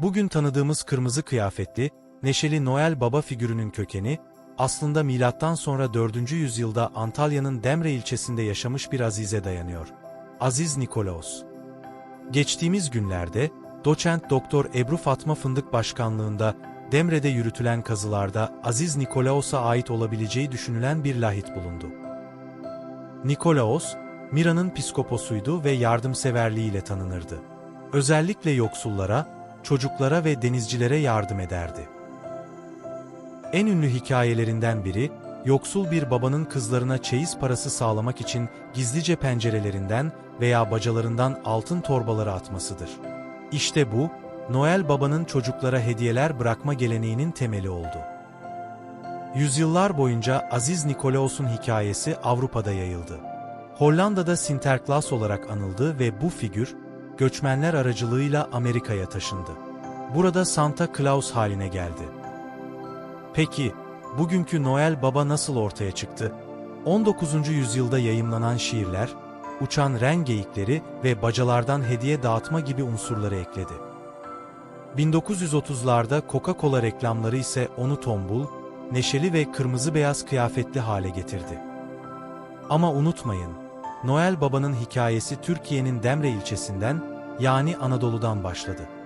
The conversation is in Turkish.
Bugün tanıdığımız kırmızı kıyafetli, neşeli Noel Baba figürünün kökeni, aslında milattan sonra 4. yüzyılda Antalya'nın Demre ilçesinde yaşamış bir azize dayanıyor. Aziz Nikolaos. Geçtiğimiz günlerde, doçent doktor Ebru Fatma Fındık başkanlığında Demre'de yürütülen kazılarda Aziz Nikolaos'a ait olabileceği düşünülen bir lahit bulundu. Nikolaos, Mira'nın piskoposuydu ve yardımseverliğiyle tanınırdı. Özellikle yoksullara, çocuklara ve denizcilere yardım ederdi. En ünlü hikayelerinden biri, yoksul bir babanın kızlarına çeyiz parası sağlamak için gizlice pencerelerinden veya bacalarından altın torbaları atmasıdır. İşte bu, Noel Baba'nın çocuklara hediyeler bırakma geleneğinin temeli oldu. Yüzyıllar boyunca Aziz Nikolaos'un hikayesi Avrupa'da yayıldı. Hollanda'da Sinterklaas olarak anıldı ve bu figür, göçmenler aracılığıyla Amerika'ya taşındı. Burada Santa Claus haline geldi. Peki, bugünkü Noel Baba nasıl ortaya çıktı? 19. yüzyılda yayımlanan şiirler, uçan ren geyikleri ve bacalardan hediye dağıtma gibi unsurları ekledi. 1930'larda Coca-Cola reklamları ise onu tombul, neşeli ve kırmızı beyaz kıyafetli hale getirdi. Ama unutmayın, Noel Baba'nın hikayesi Türkiye'nin Demre ilçesinden, yani Anadolu'dan başladı.